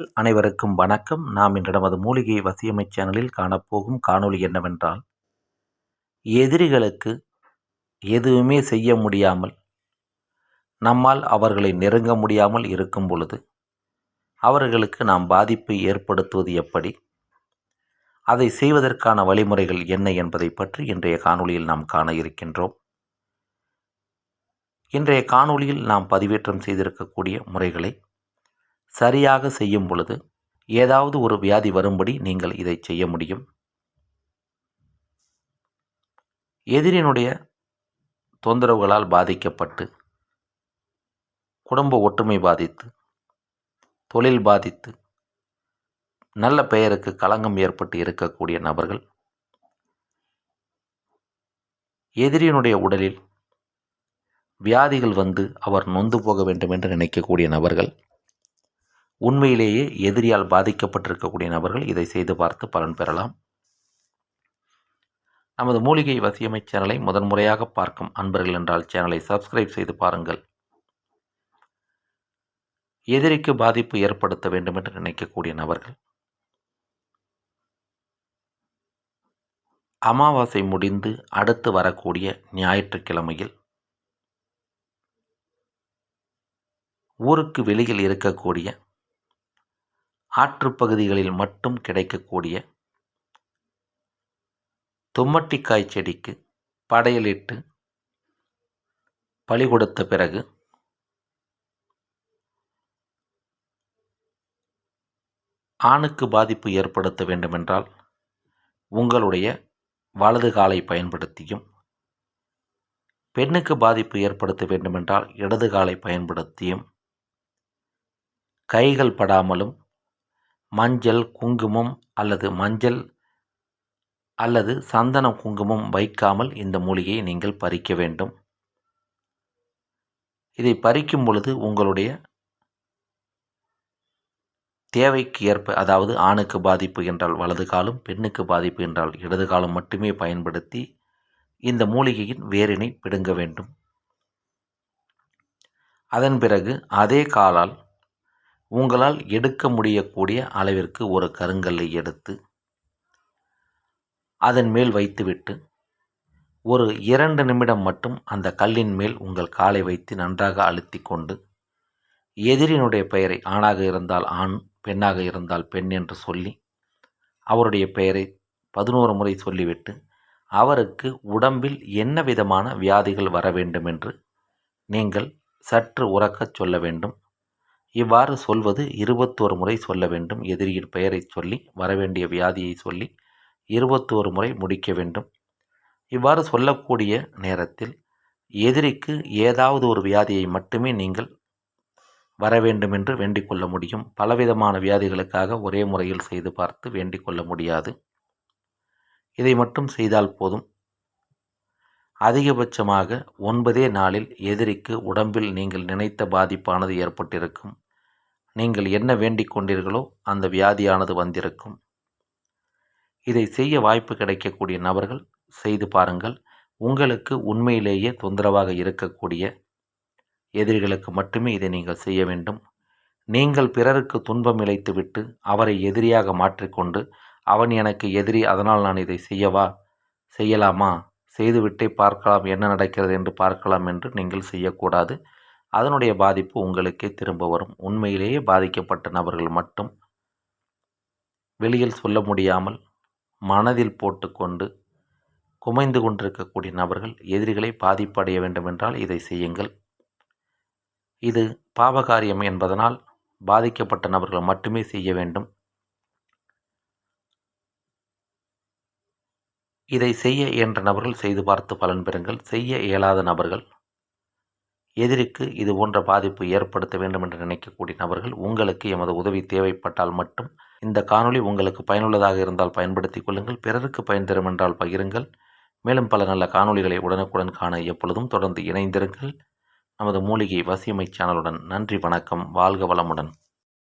அனைவருக்கும் வணக்கம். நாம் இன்று நமது மூலிகை வசியமை சேனலில் காணப்போகும் காணொளி என்னவென்றால் எதிரிகளுக்கு எதுவுமே செய்ய முடியாமல் நம்மால் அவர்களை நெருங்க முடியாமல் இருக்கும் பொழுது அவர்களுக்கு நாம் பாதிப்பை ஏற்படுத்துவது எப்படி? அதை செய்வதற்கான வழிமுறைகள் என்ன என்பதை பற்றி இன்றைய காணொளியில் நாம் காண இருக்கின்றோம். இன்றைய காணொளியில் நாம் பதிவேற்றம் செய்திருக்கக்கூடிய முறைகளை சரியாக செய்யும் பொழுது ஏதாவது ஒரு வியாதி வரும்படி நீங்கள் இதை செய்ய முடியும். எதிரினுடைய தொந்தரவுகளால் பாதிக்கப்பட்டு குடும்ப ஒற்றுமை பாதித்து தொழில் பாதித்து நல்ல பெயருக்கு களங்கம் ஏற்பட்டு இருக்கக்கூடிய நபர்கள் எதிரியினுடைய உடலில் வியாதிகள் வந்து அவர் நொந்து போக வேண்டும் என்று நினைக்கக்கூடிய நபர்கள் உண்மையிலேயே எதிரியால் பாதிக்கப்பட்டிருக்கக்கூடிய நபர்கள் இதை செய்து பார்த்து பலன் பெறலாம். நமது மூலிகை வசியமை சேனலை முதன்முறையாக பார்க்கும் அன்பர்கள் என்றால் சேனலை சப்ஸ்கிரைப் செய்து பாருங்கள். எதிரிக்கு பாதிப்பு ஏற்படுத்த வேண்டும் என்று நினைக்கக்கூடிய நபர்கள். அமாவாசை முடிந்து அடுத்து வரக்கூடிய ஞாயிற்றுக்கிழமையில் ஊருக்கு வெளியில் இருக்கக்கூடிய ஆற்றுப்பகுதிகளில் மட்டும் கிடைக்கக்கூடிய தும்மட்டிக்காய் செடிக்கு படையலிட்டு பழி கொடுத்த பிறகு ஆணுக்கு பாதிப்பு ஏற்படுத்த வேண்டுமென்றால் உங்களுடைய வலது காலை பயன்படுத்தியும் பெண்ணுக்கு பாதிப்பு ஏற்படுத்த வேண்டுமென்றால் இடது காலை பயன்படுத்தியும் கைகள் படாமலும் மஞ்சள் குங்குமம் அல்லது மஞ்சள் அல்லது சந்தன குங்குமம் வைக்காமல் இந்த மூலிகையை நீங்கள் பறிக்க வேண்டும். இதை பறிக்கும் பொழுது உங்களுடைய தேவைக்கு ஏற்ப அதாவது ஆணுக்கு பாதிப்பு என்றால் வலது காலும் பெண்ணுக்கு பாதிப்பு என்றால் இடது காலம் மட்டுமே பயன்படுத்தி இந்த மூலிகையின் வேரினை பிடுங்க வேண்டும். அதன் பிறகு அதே காலால் உங்களால் எடுக்க முடியக்கூடிய அளவிற்கு ஒரு கருங்கல்லை எடுத்து அதன் மேல் வைத்துவிட்டு ஒரு இரண்டு நிமிடம் மட்டும் அந்த கல்லின் மேல் உங்கள் காலை வைத்து நன்றாக அழுத்தி கொண்டு எதிரினுடைய பெயரை ஆணாக இருந்தால் ஆண் பெண்ணாக இருந்தால் பெண் என்று சொல்லி அவருடைய பெயரை பதினோரு முறை சொல்லிவிட்டு அவருக்கு உடம்பில் என்ன விதமான வியாதிகள் வர வேண்டும் என்று நீங்கள் சற்று உறக்கச் சொல்ல வேண்டும். இவ்வாறு சொல்வது இருபத்தோரு முறை சொல்ல வேண்டும். எதிரியின் பெயரை சொல்லி வரவேண்டிய வியாதியை சொல்லி இருபத்தோரு முறை முடிக்க வேண்டும். இவ்வாறு சொல்லக்கூடிய நேரத்தில் எதிரிக்கு ஏதாவது ஒரு வியாதியை மட்டுமே நீங்கள் வர வேண்டும் என்று வேண்டிக் கொள்ள முடியும். பலவிதமான வியாதிகளுக்காக ஒரே முறையில் செய்து பார்த்து வேண்டிக் கொள்ள முடியாது. இதை மட்டும் செய்தால் போதும். அதிகபட்சமாக ஒன்பதே நாளில் எதிரிக்கு உடம்பில் நீங்கள் நினைத்த பாதிப்பானது ஏற்பட்டிருக்கும். நீங்கள் என்ன வேண்டிக் கொண்டீர்களோ அந்த வியாதியானது வந்திருக்கும். இதை செய்ய வாய்ப்பு கிடைக்கக்கூடிய நபர்கள் செய்து பாருங்கள். உங்களுக்கு உண்மையிலேயே தொந்தரவாக இருக்கக்கூடிய எதிரிகளுக்கு மட்டுமே இதை நீங்கள் செய்ய வேண்டும். நீங்கள் பிறருக்கு துன்பம் இழைத்துவிட்டு அவரை எதிரியாக மாற்றிக்கொண்டு அவன் எனக்கு எதிரி அதனால் நான் இதை செய்யவா? செய்யலாமா? செய்துவிட்டே பார்க்கலாம் என்ன நடக்கிறது என்று பார்க்கலாம் என்று நீங்கள் செய்யக்கூடாது. அதனுடைய பாதிப்பு உங்களுக்கே திரும்ப வரும். உண்மையிலேயே பாதிக்கப்பட்ட நபர்கள் மட்டும் வெளியில் சொல்ல முடியாமல் மனதில் போட்டுக்கொண்டு குமைந்து கொண்டிருக்கக்கூடிய நபர்கள் எதிரிகளை பாதிப்படைய வேண்டுமென்றால் இதை செய்யுங்கள். இது பாவகாரியம் என்பதனால் பாதிக்கப்பட்ட நபர்கள் மட்டுமே செய்ய வேண்டும். இதை செய்ய இயன்ற நபர்கள் செய்து பார்த்து பலன் பெறுங்கள். செய்ய இயலாத நபர்கள் எதிரிக்கு இது போன்ற பாதிப்பு ஏற்படுத்த வேண்டும் என்று நினைக்கக்கூடிய நபர்கள் உங்களுக்கு எமது உதவி தேவைப்பட்டால் மட்டும் இந்த காணொளி உங்களுக்கு பயனுள்ளதாக இருந்தால் பயன்படுத்திக் கொள்ளுங்கள். பிறருக்கு பயன் தரும் என்றால் பகிருங்கள். மேலும் பல நல்ல காணொளிகளை உடனுக்குடன் காண எப்பொழுதும் தொடர்ந்து இணைந்திருங்கள். நமது மூலிகை வசியமை சேனலுடன் நன்றி வணக்கம். வாழ்க வளமுடன்.